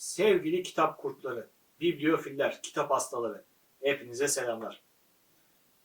Sevgili kitap kurtları, bibliofiller, kitap hastaları, hepinize selamlar.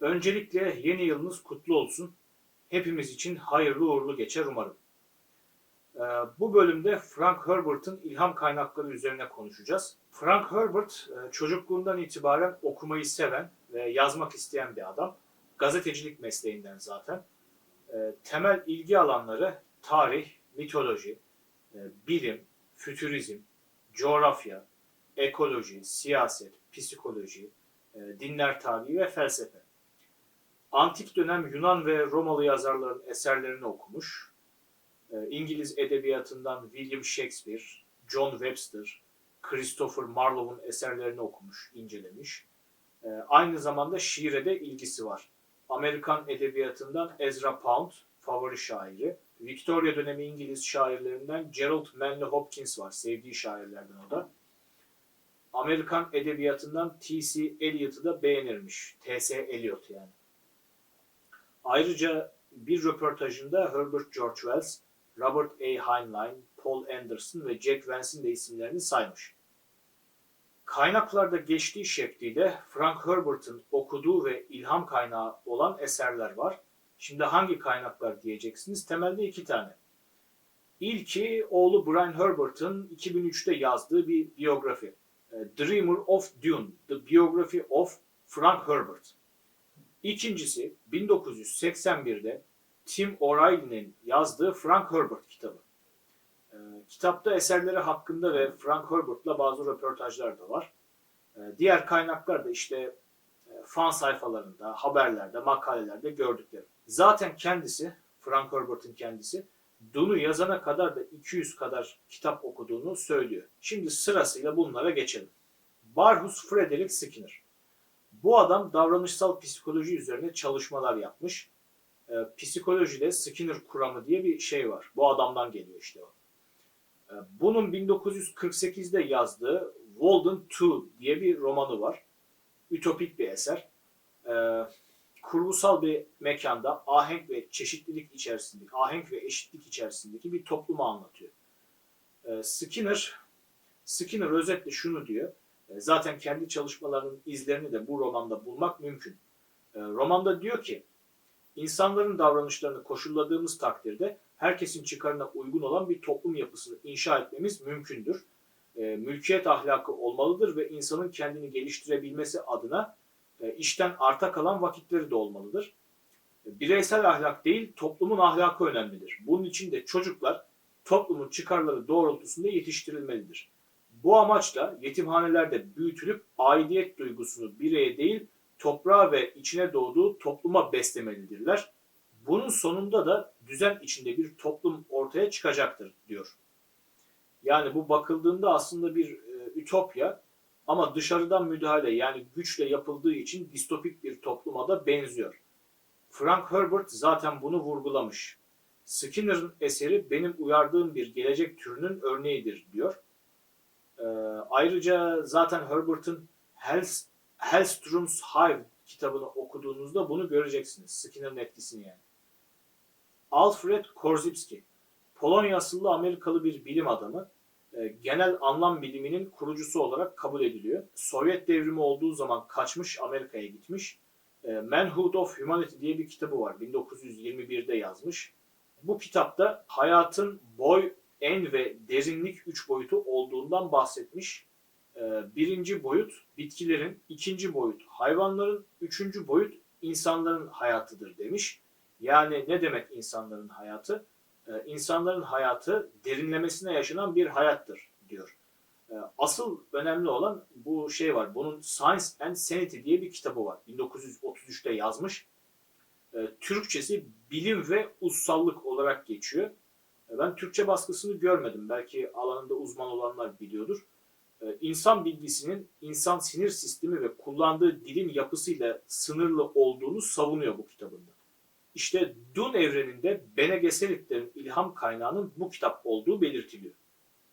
Öncelikle yeni yılınız kutlu olsun. Hepimiz için hayırlı uğurlu geçer umarım. Ee, bu bölümde Frank Herbert'ın ilham kaynakları üzerine konuşacağız. Frank Herbert e, çocukluğundan itibaren okumayı seven ve yazmak isteyen bir adam. Gazetecilik mesleğinden zaten. Ee, temel ilgi alanları tarih, mitoloji, e, bilim, fütürizm, coğrafya, ekoloji, siyaset, psikoloji, e, dinler tarihi ve felsefe. Antik dönem Yunan ve Romalı yazarların eserlerini okumuş. E, İngiliz edebiyatından William Shakespeare, John Webster, Christopher Marlowe'un eserlerini okumuş, incelemiş. E, Aynı zamanda şiire de ilgisi var. Amerikan edebiyatından Ezra Pound, favori şairi. Victoria dönemi İngiliz şairlerinden Gerald Manley Hopkins var, sevdiği şairlerden o da. Amerikan edebiyatından T.C. Eliot'u da beğenirmiş. T.S. Eliot yani. Ayrıca bir röportajında Herbert George Wells, Robert A. Heinlein, Paul Anderson ve Jack Vance'in de isimlerini saymış. Kaynaklarda geçtiği şekliyle Frank Herbert'ın okuduğu ve ilham kaynağı olan eserler var. Şimdi hangi kaynaklar diyeceksiniz? Temelde iki tane. İlki oğlu Brian Herbert'ın 2003'te yazdığı bir biyografi. E, Dreamer of Dune, The Biography of Frank Herbert. İkincisi 1981'de Tim O'Reilly'nin yazdığı Frank Herbert kitabı. E, kitapta eserleri hakkında ve Frank Herbert'la bazı röportajlar da var. E, diğer kaynaklar da işte e, fan sayfalarında, haberlerde, makalelerde gördüklerim. Zaten kendisi, Frank Herbert'ın kendisi, Dune'u yazana kadar da 200 kadar kitap okuduğunu söylüyor. Şimdi sırasıyla bunlara geçelim. Barhus Frederick Skinner. Bu adam davranışsal psikoloji üzerine çalışmalar yapmış. Ee, psikolojide Skinner kuramı diye bir şey var. Bu adamdan geliyor işte o. Ee, bunun 1948'de yazdığı Walden 2 diye bir romanı var. Ütopik bir eser. Ee, kurgusal bir mekanda ahenk ve çeşitlilik içerisindeki, ahenk ve eşitlik içerisindeki bir toplumu anlatıyor. Ee, Skinner, Skinner özetle şunu diyor. E, Zaten kendi çalışmalarının izlerini de bu romanda bulmak mümkün. E, Romanda diyor ki, insanların davranışlarını koşulladığımız takdirde herkesin çıkarına uygun olan bir toplum yapısını inşa etmemiz mümkündür. E, Mülkiyet ahlakı olmalıdır ve insanın kendini geliştirebilmesi adına e, işten arta kalan vakitleri de olmalıdır. Bireysel ahlak değil, toplumun ahlakı önemlidir. Bunun için de çocuklar toplumun çıkarları doğrultusunda yetiştirilmelidir. Bu amaçla yetimhanelerde büyütülüp aidiyet duygusunu bireye değil, toprağa ve içine doğduğu topluma beslemelidirler. Bunun sonunda da düzen içinde bir toplum ortaya çıkacaktır diyor. Yani bu bakıldığında aslında bir e, ütopya ama dışarıdan müdahale yani güçle yapıldığı için distopik bir topluma da benziyor. Frank Herbert zaten bunu vurgulamış. Skinner'ın eseri benim uyardığım bir gelecek türünün örneğidir diyor. Ee, ayrıca zaten Herbert'ın Hell's, Hellstrom's Hive kitabını okuduğunuzda bunu göreceksiniz. Skinner'ın etkisini yani. Alfred Korzybski, Polonya asıllı Amerikalı bir bilim adamı. Ee, genel anlam biliminin kurucusu olarak kabul ediliyor. Sovyet devrimi olduğu zaman kaçmış Amerika'ya gitmiş. Ee, Manhood of Humanity diye bir kitabı var. 1921'de yazmış. Bu kitapta hayatın boy, en ve derinlik üç boyutu olduğundan bahsetmiş. Ee, Birinci boyut bitkilerin, ikinci boyut hayvanların, üçüncü boyut insanların hayatıdır demiş. Yani ne demek insanların hayatı? Ee, İnsanların hayatı derinlemesine yaşanan bir hayattır diyor. Ee, Asıl önemli olan bu şey var. Bunun Science and Sanity diye bir kitabı var. 1933'te yazmış. Ee, Türkçesi bilim ve ussallık olarak geçiyor. Ben Türkçe baskısını görmedim. Belki alanında uzman olanlar biliyordur. İnsan bilgisinin insan sinir sistemi ve kullandığı dilin yapısıyla sınırlı olduğunu savunuyor bu kitabında. İşte Dune evreninde Bene Gesseritlerin ilham kaynağının bu kitap olduğu belirtiliyor.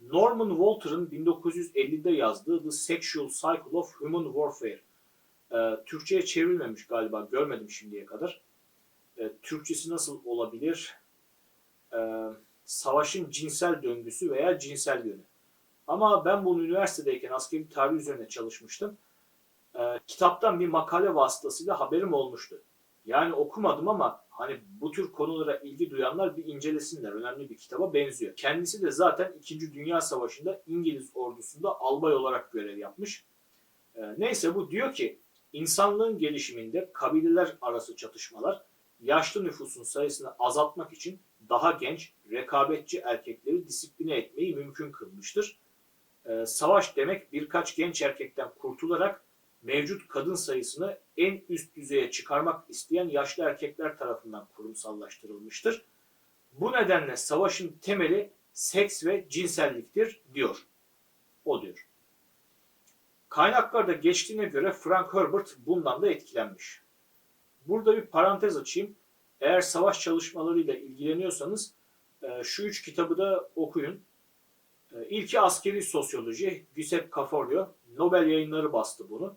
Norman Walter'ın 1950'de yazdığı The Sexual Cycle of Human Warfare. Ee, Türkçe'ye çevrilmemiş galiba, görmedim şimdiye kadar. Ee, Türkçesi nasıl olabilir? Ee, savaşın cinsel döngüsü veya cinsel yönü. Ama ben bunu üniversitedeyken askeri tarih üzerine çalışmıştım. Ee, kitaptan bir makale vasıtasıyla haberim olmuştu. Yani okumadım ama hani bu tür konulara ilgi duyanlar bir incelesinler. Önemli bir kitaba benziyor. Kendisi de zaten 2. Dünya Savaşı'nda İngiliz ordusunda albay olarak görev yapmış. Ee, neyse bu diyor ki insanlığın gelişiminde kabileler arası çatışmalar yaşlı nüfusun sayısını azaltmak için daha genç, rekabetçi erkekleri disipline etmeyi mümkün kılmıştır. Ee, savaş demek birkaç genç erkekten kurtularak mevcut kadın sayısını en üst düzeye çıkarmak isteyen yaşlı erkekler tarafından kurumsallaştırılmıştır. Bu nedenle savaşın temeli seks ve cinselliktir diyor. O diyor. Kaynaklarda geçtiğine göre Frank Herbert bundan da etkilenmiş. Burada bir parantez açayım. Eğer savaş çalışmalarıyla ilgileniyorsanız e, şu üç kitabı da okuyun. E, İlki askeri sosyoloji, Giuseppe Caforio, Nobel yayınları bastı bunu.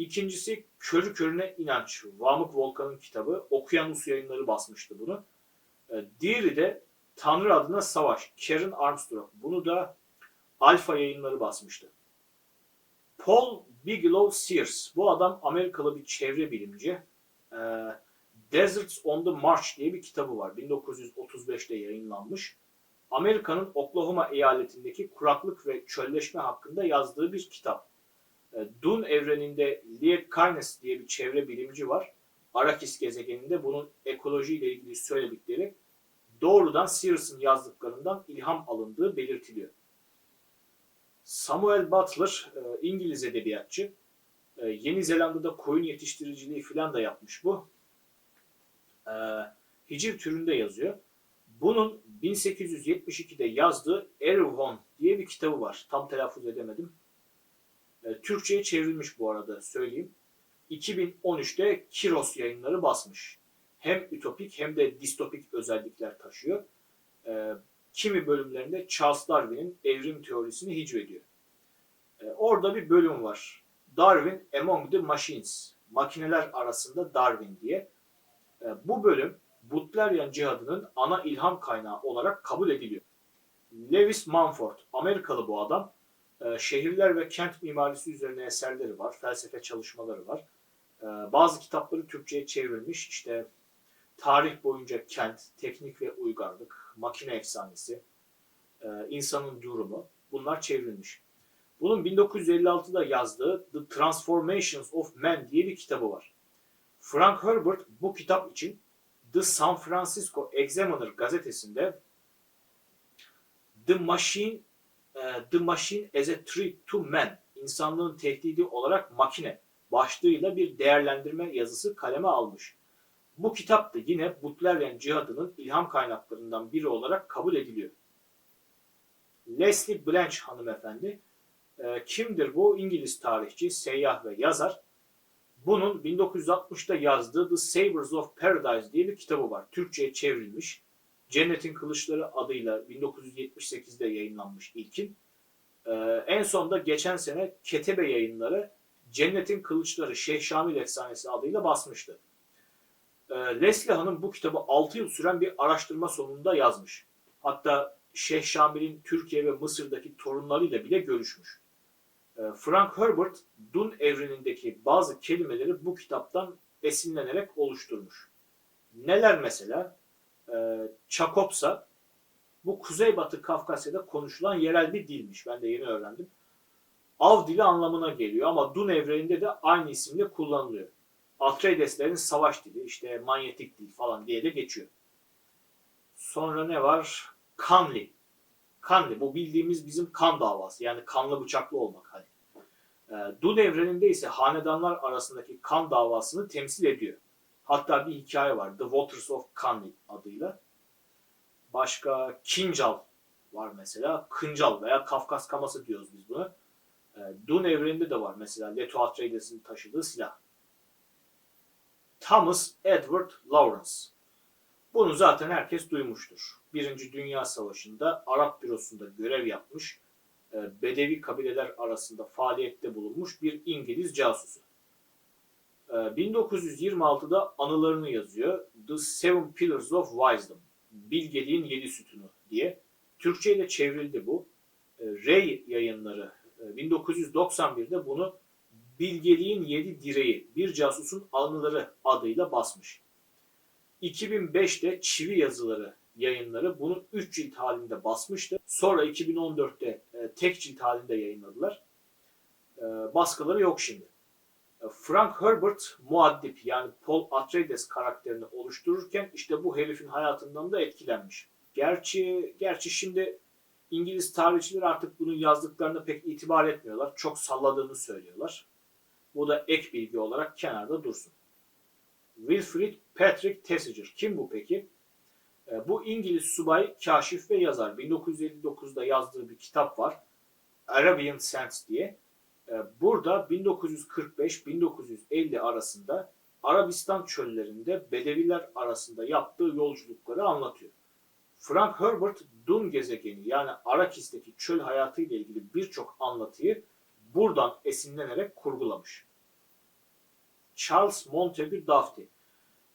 İkincisi Körü Körüne İnanç, Vamık Volkan'ın kitabı, Okyanus yayınları basmıştı bunu. E, Diğeri de Tanrı adına savaş, Karen Armstrong. Bunu da Alfa yayınları basmıştı. Paul Bigelow Sears, bu adam Amerikalı bir çevre bilimci. E, Deserts on the March diye bir kitabı var. 1935'te yayınlanmış. Amerika'nın Oklahoma eyaletindeki kuraklık ve çölleşme hakkında yazdığı bir kitap. E, Dun evreninde Liet Kynes diye bir çevre bilimci var. Arakis gezegeninde bunun ekolojiyle ilgili söyledikleri doğrudan Sears'ın yazdıklarından ilham alındığı belirtiliyor. Samuel Butler, e, İngiliz edebiyatçı. E, Yeni Zelanda'da koyun yetiştiriciliği falan da yapmış bu. Hiciv türünde yazıyor. Bunun 1872'de yazdığı Erewhon diye bir kitabı var. Tam telaffuz edemedim. E, Türkçe'ye çevrilmiş bu arada söyleyeyim. 2013'te Kiros yayınları basmış. Hem ütopik hem de distopik özellikler taşıyor. E, kimi bölümlerinde Charles Darwin'in evrim teorisini hicvediyor. E, orada bir bölüm var. Darwin Among the Machines. Makineler arasında Darwin diye. E, bu bölüm Butlerian cihadının ana ilham kaynağı olarak kabul ediliyor. Lewis Mumford, Amerikalı bu adam. E, şehirler ve kent mimarisi üzerine eserleri var, felsefe çalışmaları var. E, bazı kitapları Türkçe'ye çevrilmiş. İşte tarih boyunca kent, teknik ve uygarlık, makine efsanesi, e, insanın durumu bunlar çevrilmiş. Bunun 1956'da yazdığı The Transformations of Man diye bir kitabı var. Frank Herbert bu kitap için The San Francisco Examiner gazetesinde The Machine The Machine as a Threat to Man insanlığın tehdidi olarak makine başlığıyla bir değerlendirme yazısı kaleme almış. Bu kitap da yine Butlerian cihadının ilham kaynaklarından biri olarak kabul ediliyor. Leslie Blanch hanımefendi e, kimdir bu? İngiliz tarihçi, seyyah ve yazar. Bunun 1960'da yazdığı The Sabers of Paradise diye bir kitabı var. Türkçe'ye çevrilmiş. Cennetin Kılıçları adıyla 1978'de yayınlanmış ilkin. Ee, en son da geçen sene Ketebe yayınları Cennetin Kılıçları Şeyh Şamil Efsanesi adıyla basmıştı. Ee, Leslie Hanım bu kitabı 6 yıl süren bir araştırma sonunda yazmış. Hatta Şeyh Şamil'in Türkiye ve Mısır'daki torunlarıyla bile görüşmüş. Ee, Frank Herbert, Dun evrenindeki bazı kelimeleri bu kitaptan esinlenerek oluşturmuş. Neler mesela? Ee, Çakopsa, bu Kuzeybatı Kafkasya'da konuşulan yerel bir dilmiş. Ben de yeni öğrendim. Av dili anlamına geliyor ama Dun evreninde de aynı isimle kullanılıyor. Atreideslerin savaş dili, işte manyetik dil falan diye de geçiyor. Sonra ne var? Kanli. Kanli. Bu bildiğimiz bizim kan davası. Yani kanlı bıçaklı olmak hani. E, Dun evreninde ise hanedanlar arasındaki kan davasını temsil ediyor. Hatta bir hikaye var. The Waters of Kanli adıyla. Başka Kincal var mesela. Kıncal veya Kafkas kaması diyoruz biz buna. E, Dun evreninde de var mesela Leto Atreides'in taşıdığı silah. Thomas Edward Lawrence. Bunu zaten herkes duymuştur. Birinci Dünya Savaşı'nda Arap bürosunda görev yapmış, e, Bedevi kabileler arasında faaliyette bulunmuş bir İngiliz casusu. E, 1926'da anılarını yazıyor. The Seven Pillars of Wisdom. Bilgeliğin Yedi Sütunu diye. Türkçe ile çevrildi bu. e, Ray yayınları e, 1991'de bunu Bilgeliğin Yedi Direği, Bir Casusun Anıları adıyla basmış. 2005'te Çivi Yazıları yayınları bunu 3 cilt halinde basmıştı. Sonra 2014'te e, tek cilt halinde yayınladılar. E, baskıları yok şimdi. Frank Herbert muaddip yani Paul Atreides karakterini oluştururken işte bu herifin hayatından da etkilenmiş. Gerçi gerçi şimdi İngiliz tarihçiler artık bunun yazdıklarına pek itibar etmiyorlar. Çok salladığını söylüyorlar. Bu da ek bilgi olarak kenarda dursun. Wilfrid Patrick Thesiger. Kim bu peki? E, Bu İngiliz subay, kaşif ve yazar. 1959'da yazdığı bir kitap var. Arabian Sands diye. E, Burada 1945-1950 arasında Arabistan çöllerinde Bedeviler arasında yaptığı yolculukları anlatıyor. Frank Herbert Dun gezegeni yani Arakis'teki çöl hayatı ile ilgili birçok anlatıyı buradan esinlenerek kurgulamış. Charles Montagu Doughty.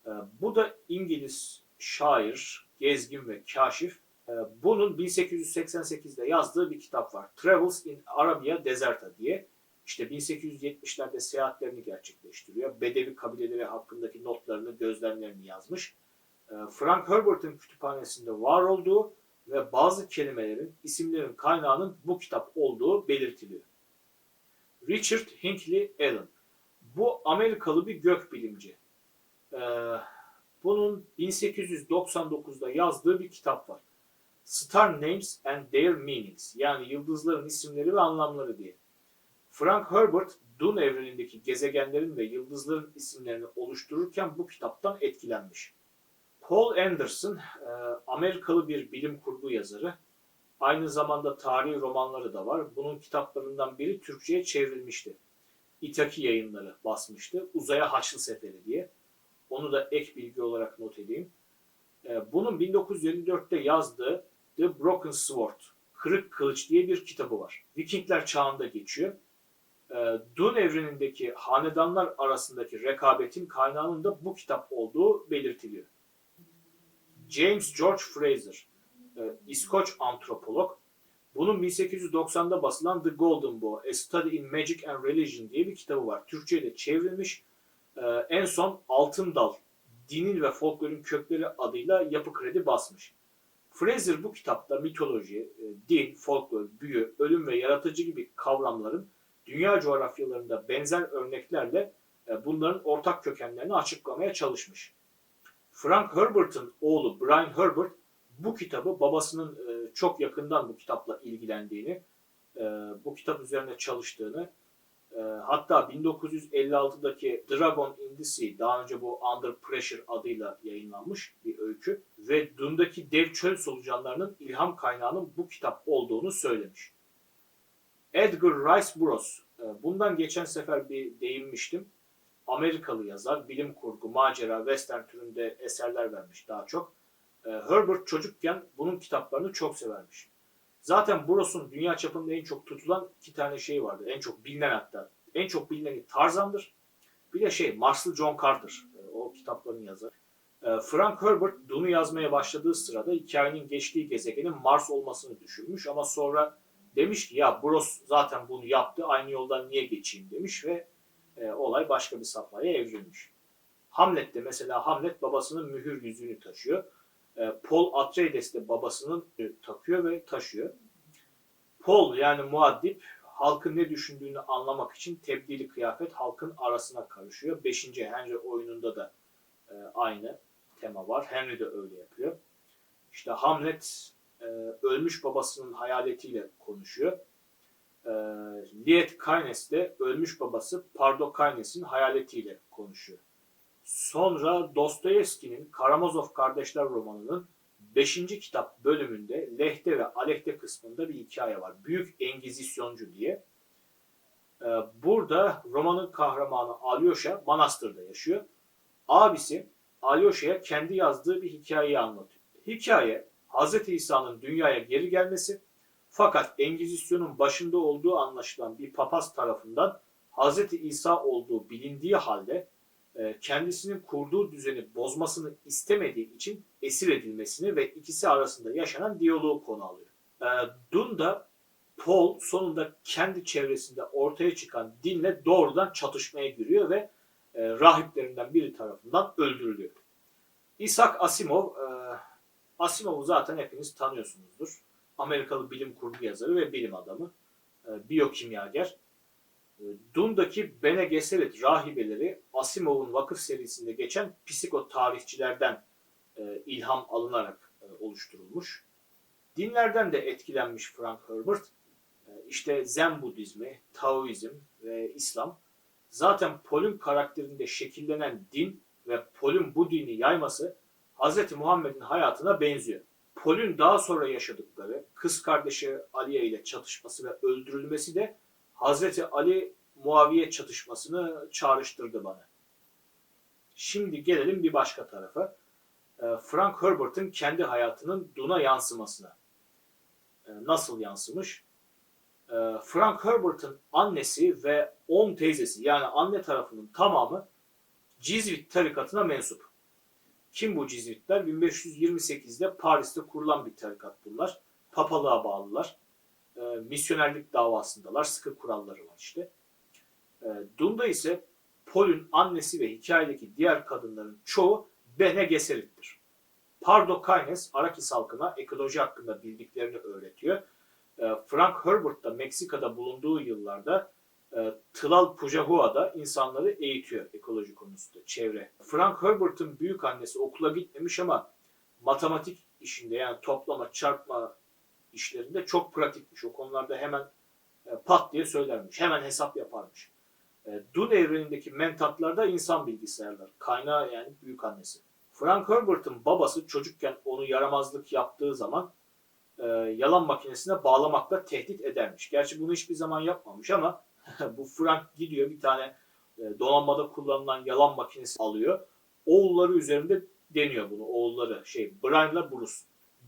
E, Bu da İngiliz şair, gezgin ve kaşif. E, Bunun 1888'de yazdığı bir kitap var. Travels in Arabia Deserta diye. İşte 1870'lerde seyahatlerini gerçekleştiriyor. Bedevi kabileleri hakkındaki notlarını, gözlemlerini yazmış. E, Frank Herbert'ın kütüphanesinde var olduğu ve bazı kelimelerin, isimlerin kaynağının bu kitap olduğu belirtiliyor. Richard Hinckley Allen. Bu Amerikalı bir gökbilimci. Ee, bunun 1899'da yazdığı bir kitap var. Star Names and Their Meanings yani yıldızların isimleri ve anlamları diye. Frank Herbert Dune evrenindeki gezegenlerin ve yıldızların isimlerini oluştururken bu kitaptan etkilenmiş. Paul Anderson e, Amerikalı bir bilim kurgu yazarı. Aynı zamanda tarihi romanları da var. Bunun kitaplarından biri Türkçe'ye çevrilmişti. İtaki yayınları basmıştı. Uzaya Haçlı Seferi diye. Onu da ek bilgi olarak not edeyim. Ee, Bunun 1954'te yazdığı The Broken Sword, Kırık Kılıç diye bir kitabı var. Vikingler çağında geçiyor. Ee, Dune evrenindeki hanedanlar arasındaki rekabetin kaynağının da bu kitap olduğu belirtiliyor. James George Fraser, e, İskoç antropolog. Bunun 1890'da basılan The Golden Bough, A Study in Magic and Religion diye bir kitabı var. Türkçe'ye de çevrilmiş. Ee, en son Altın Dal, Dinin ve Folklorun Kökleri adıyla yapı kredi basmış. Fraser bu kitapta mitoloji, e, din, folklor, büyü, ölüm ve yaratıcı gibi kavramların dünya coğrafyalarında benzer örneklerle e, bunların ortak kökenlerini açıklamaya çalışmış. Frank Herbert'ın oğlu Brian Herbert bu kitabı babasının e, çok yakından bu kitapla ilgilendiğini, e, bu kitap üzerine çalıştığını, hatta 1956'daki Dragon in the Sea, daha önce bu Under Pressure adıyla yayınlanmış bir öykü ve Dune'daki dev çöl solucanlarının ilham kaynağının bu kitap olduğunu söylemiş. Edgar Rice Burroughs, e, bundan geçen sefer bir değinmiştim. Amerikalı yazar, bilim kurgu, macera, western türünde eserler vermiş daha çok. E, Herbert çocukken bunun kitaplarını çok severmiş. Zaten Burroughs'un dünya çapında en çok tutulan iki tane şey vardı. En çok bilinen hatta. En çok bilineni Tarzan'dır. Bir de şey Marslı John Carter. E, O kitapların yazarı. E, Frank Herbert Dune'u yazmaya başladığı sırada hikayenin geçtiği gezegenin Mars olmasını düşünmüş ama sonra demiş ki ya Burroughs zaten bunu yaptı aynı yoldan niye geçeyim demiş ve e, olay başka bir safhaya evrilmiş. Hamlet'te mesela Hamlet babasının mühür yüzüğünü taşıyor. E, Paul Atreides de babasının e, takıyor ve taşıyor. Paul yani muaddip halkın ne düşündüğünü anlamak için tebdili kıyafet halkın arasına karışıyor. 5. Henry oyununda da e, aynı tema var. Henry de öyle yapıyor. İşte Hamlet ölmüş babasının hayaletiyle konuşuyor. E, Liet Kynes de ölmüş babası Pardo Kynes'in hayaletiyle konuşuyor. Sonra Dostoyevski'nin Karamazov Kardeşler romanının 5. kitap bölümünde lehte ve aleyhte kısmında bir hikaye var. Büyük Engizisyoncu diye. Ee, Burada romanın kahramanı Alyosha manastırda yaşıyor. Abisi Alyosha'ya kendi yazdığı bir hikayeyi anlatıyor. Hikaye Hz. İsa'nın dünyaya geri gelmesi fakat Engizisyon'un başında olduğu anlaşılan bir papaz tarafından Hz. İsa olduğu bilindiği halde e, kendisinin kurduğu düzeni bozmasını istemediği için esir edilmesini ve ikisi arasında yaşanan diyaloğu konu alıyor. E, Dunda Paul sonunda kendi çevresinde ortaya çıkan dinle doğrudan çatışmaya giriyor ve e, rahiplerinden biri tarafından öldürülüyor. Isaac Asimov, Asimov'u zaten hepiniz tanıyorsunuzdur. Amerikalı bilim kurgu yazarı ve bilim adamı, e, biyokimyager. E, Dun'daki Bene Gesserit rahibeleri Asimov'un vakıf serisinde geçen psikotarihçilerden e, ilham alınarak e, oluşturulmuş. Dinlerden de etkilenmiş Frank Herbert. E, işte Zen Budizmi, Taoizm ve İslam. Zaten Paul'ün karakterinde şekillenen din ve Paul'ün bu dini yayması Hz. Muhammed'in hayatına benziyor. Paul'ün daha sonra yaşadıkları, kız kardeşi Aliye ile çatışması ve öldürülmesi de Hz. Ali Muaviye çatışmasını çağrıştırdı bana. Şimdi gelelim bir başka tarafa. E, Frank Herbert'ın kendi hayatının Dun'a yansımasına. E, Nasıl yansımış? E, Frank Herbert'ın annesi ve 10 teyzesi yani anne tarafının tamamı Cizvit tarikatına mensup. Kim bu Cizvitler? 1528'de Paris'te kurulan bir tarikat bunlar. Papalığa bağlılar. E, misyonerlik davasındalar. Sıkı kuralları var işte. E, Dun'da ise Paul'ün annesi ve hikayedeki diğer kadınların çoğu Bene Gesserit'tir. Pardo Kaynes, Arakis halkına ekoloji hakkında bildiklerini öğretiyor. E, Frank Herbert da Meksika'da bulunduğu yıllarda e, Tlal Pujahua'da insanları eğitiyor ekoloji konusunda, çevre. Frank Herbert'ın büyük annesi okula gitmemiş ama matematik işinde yani toplama, çarpma işlerinde çok pratikmiş. O konularda hemen e, pat diye söylermiş. Hemen hesap yaparmış. E, Dun evrenindeki mentatlarda insan bilgisayarlar. Kaynağı yani büyük annesi. Frank Herbert'ın babası çocukken onu yaramazlık yaptığı zaman e, yalan makinesine bağlamakla tehdit edermiş. Gerçi bunu hiçbir zaman yapmamış ama bu Frank gidiyor bir tane e, donanmada kullanılan yalan makinesi alıyor. Oğulları üzerinde deniyor bunu. Oğulları şey Brian'la Bruce.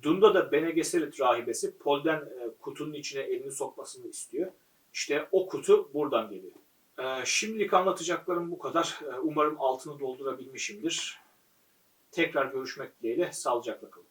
Dunda da Bene Gesserit rahibesi Pol'den e, kutunun içine elini sokmasını istiyor. İşte o kutu buradan geliyor. E, şimdilik anlatacaklarım bu kadar. Umarım altını doldurabilmişimdir. Tekrar görüşmek dileğiyle sağlıcakla kalın.